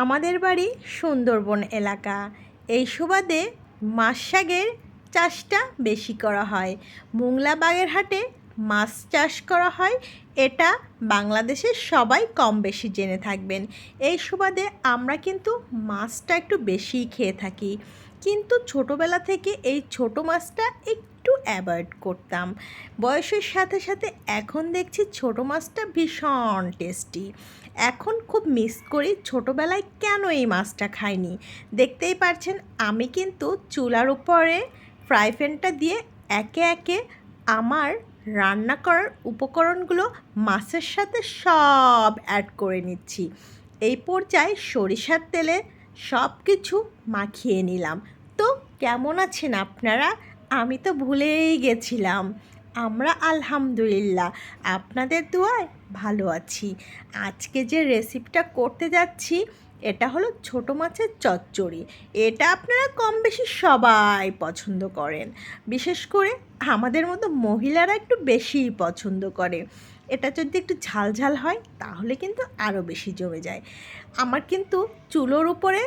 আমাদের বাড়ি সুন্দরবন এলাকা। এই সুবাদে মাছ শাকের চাষটা বেশি করা হয়। মোংলা বাগেরহাটে মাছ চাষ করা হয়। এটা বাংলাদেশের সবাই কম বেশি জেনে থাকবেন। এই সুবাদে আমরা কিন্তু মাছটা একটু বেশিই খেয়ে থাকি। কিন্তু ছোটোবেলা থেকে এই ছোট মাছটা একটু অ্যাভয়েড করতাম। বয়সের সাথে সাথে এখন দেখছি ছোট মাছটা ভীষণ টেস্টি। এখন খুব মিস করি ছোটোবেলায় কেন এই মাছটা খাইনি? দেখতেই পারছেন, আমি কিন্তু চুলার উপরে ফ্রাই প্যানটা দিয়ে একে একে আমার রান্না করার উপকরণগুলো মাছের সাথে সব অ্যাড করে নিচ্ছি। এই পর্যায়ে সরিষার তেলে সব কিছু মাখিয়ে নিলাম। তো কেমন আছেন আপনারা? আমি তো ভুলেই গেছিলাম। আমরা আলহামদুলিল্লাহ, আপনাদের দোয়ায় ভালো আছি। আজকে যে রেসিপিটা করতে যাচ্ছি, এটা হলো ছোটো মাছের চচ্চড়ি। এটা আপনারা কম বেশি সবাই পছন্দ করেন। বিশেষ করে আমাদের মতো মহিলারা একটু বেশিই পছন্দ করে। এটা যদি একটু ঝাল ঝাল হয়, তাহলে কিন্তু আরও বেশি জমে যায়। আমার কিন্তু চুলোর উপরে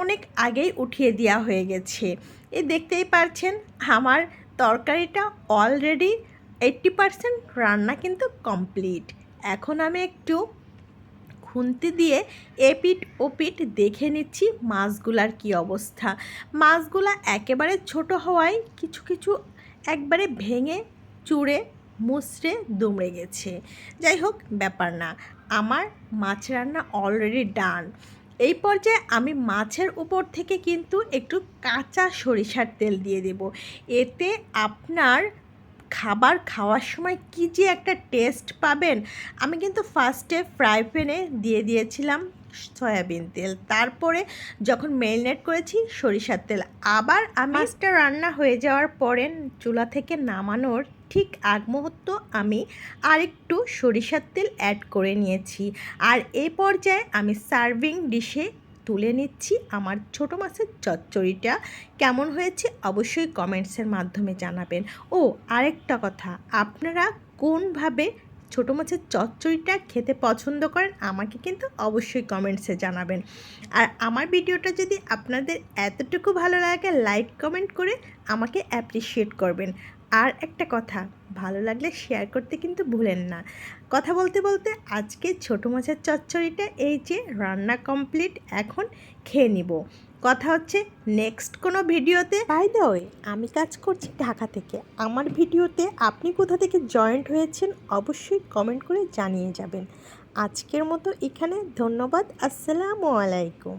অনেক আগেই উঠিয়ে দেওয়া হয়ে গেছে। এ দেখতেই পারছেন, আমার তরকারিটা অলরেডি এইট্টি পারসেন্ট রান্না কিন্তু কমপ্লিট এখন আমি একটু খুন্তি দিয়ে এপিট ওপিট দেখে নিচ্ছি মাছগুলার কি অবস্থা। মাছগুলা একেবারে ছোট হওয়ায় কিছু কিছু একবারে ভেঙে, চুড়ে, মুচড়ে দুমড়ে গেছে। যাই হোক, ব্যাপার না। আমার মাছ রান্না অলরেডি ডান এই পর্যায়ে আমি মাছের উপর থেকে কিন্তু একটু কাঁচা সরিষার তেল দিয়ে দেব। এতে আপনার খাবার খাওয়ার সময় কি যে একটা টেস্ট পাবেন আমি কিন্তু ফার্স্টে ফ্রাই প্যানে দিয়ে দিয়েছিলাম সয়াবিন তেল। তারপরে যখন মেরিনেট করেছি সরিষার তেল। আবার আমি মাছটা রান্না হয়ে যাওয়ার পরে চুলা থেকে নামানোর ঠিক আগ মুহূর্ত আমি আরেকটু সরিষার তেল অ্যাড করে নিয়েছি। আর এই পর্যায়ে আমি সার্ভিং ডিশে তুলে নিচ্ছি আমার ছোটো মাছের চচ্চড়িটা। কেমন হয়েছে অবশ্যই কমেন্টসের মাধ্যমে জানাবেন। ও, আরেকটা কথা, আপনারা কোনভাবে ছোটো মাছের চচ্চড়িটা খেতে পছন্দ করেন আমাকে কিন্তু অবশ্যই কমেন্টসে জানাবেন। আর আমার ভিডিওটা যদি আপনাদের এতটুকু ভালো লাগে, লাইক, কমেন্ট করে আমাকে অ্যাপ্রিসিয়েট করবেন। আর একটা কথা, ভালো লাগলে শেয়ার করতে কিন্তু ভুলেন না। কথা বলতে বলতে আজকে ছোটো মাছের চচ্চড়িটা এই যে রান্না কমপ্লিট এখন খেয়ে নিব। কথা হচ্ছে নেক্সট কোনো ভিডিওতে। বাই দ্য ওয়ে আমি কাজ করছি ঢাকা থেকে। আমার ভিডিওতে আপনি কোথা থেকে জয়েন্ট হয়েছেন অবশ্যই কমেন্ট করে জানিয়ে যাবেন। আজকের মতো এখানে, ধন্যবাদ, আসসালামু আলাইকুম।